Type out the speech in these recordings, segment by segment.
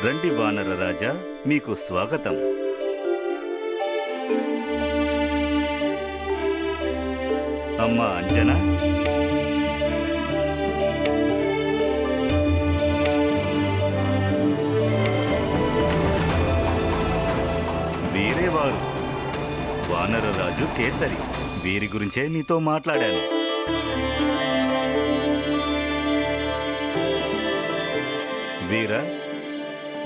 రండి వానర రాజా మీకు స్వాగతం. అమ్మా అంజనా. వేరే వారు వానరరాజు కేసరి. వీరి గురించే నీతో మాట్లాడాను. వీరా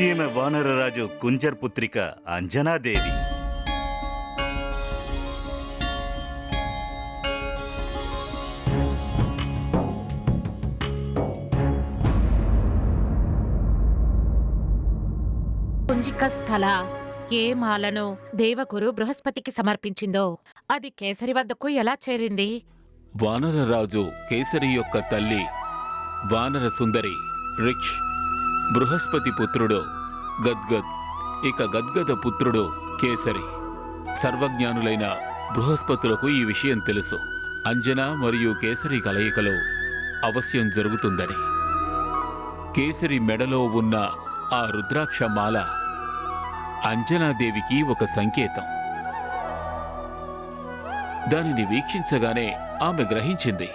ఈమె వానరరాజు కుంజర్ పుత్రిక అంజనాదేవి కుంజిక స్థల ఏ మాలను దేవగురు బృహస్పతికి సమర్పించిందో? అది కేసరి వద్దకు ఎలా చేరింది? వానరరాజు కేసరి యొక్క తల్లి వానర సుందరి రిక్ష్ బృహస్పతి పుత్రుడు గద్గద్. ఇక గద్గద పుత్రుడు కేసరి. సర్వజ్ఞానులైన బృహస్పతులకు ఈ విషయం తెలుసు. అంజన మరియు కేసరి కలయికలో అవశ్యం జరుగుతుందని. కేసరి మెడలో ఉన్న ఆ రుద్రాక్ష మాల అంజనాదేవికి ఒక సంకేతం. దానిని వీక్షించగానే ఆమె గ్రహించింది.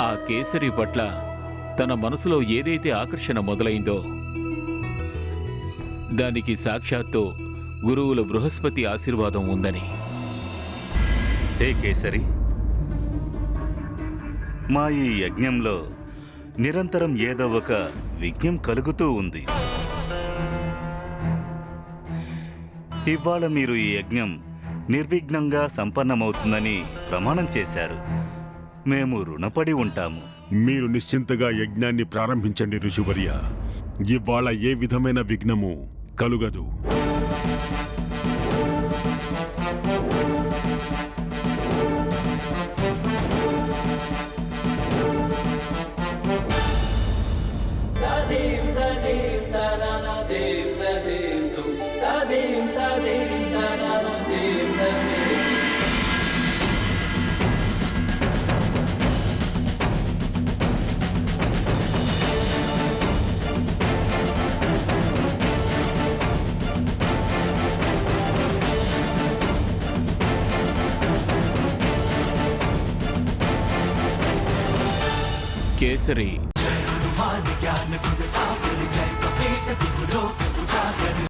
ఆ కేసరి పట్ల తన మనసులో ఏదైతే ఆకర్షణ మొదలైందో దానికి సాక్షాత్తు గురువుల బృహస్పతి ఆశీర్వాదం ఉందని. హే కేసరి మా ఈ యజ్ఞంలో నిరంతరం ఏదో ఒక విఘ్నం కలుగుతూ ఉంది. ఇవాళ మీరు ఈ యజ్ఞం నిర్విఘ్నంగా సంపన్నమవుతుందని ప్రమాణం చేశారు. మేము రుణపడి ఉంటాము. మీరు నిశ్చింతగా యజ్ఞాన్ని ప్రారంభించండి ఋషువర్య. ఇవాళ ఏ విధమైన విఘ్నము కలుగదు. కేసరి.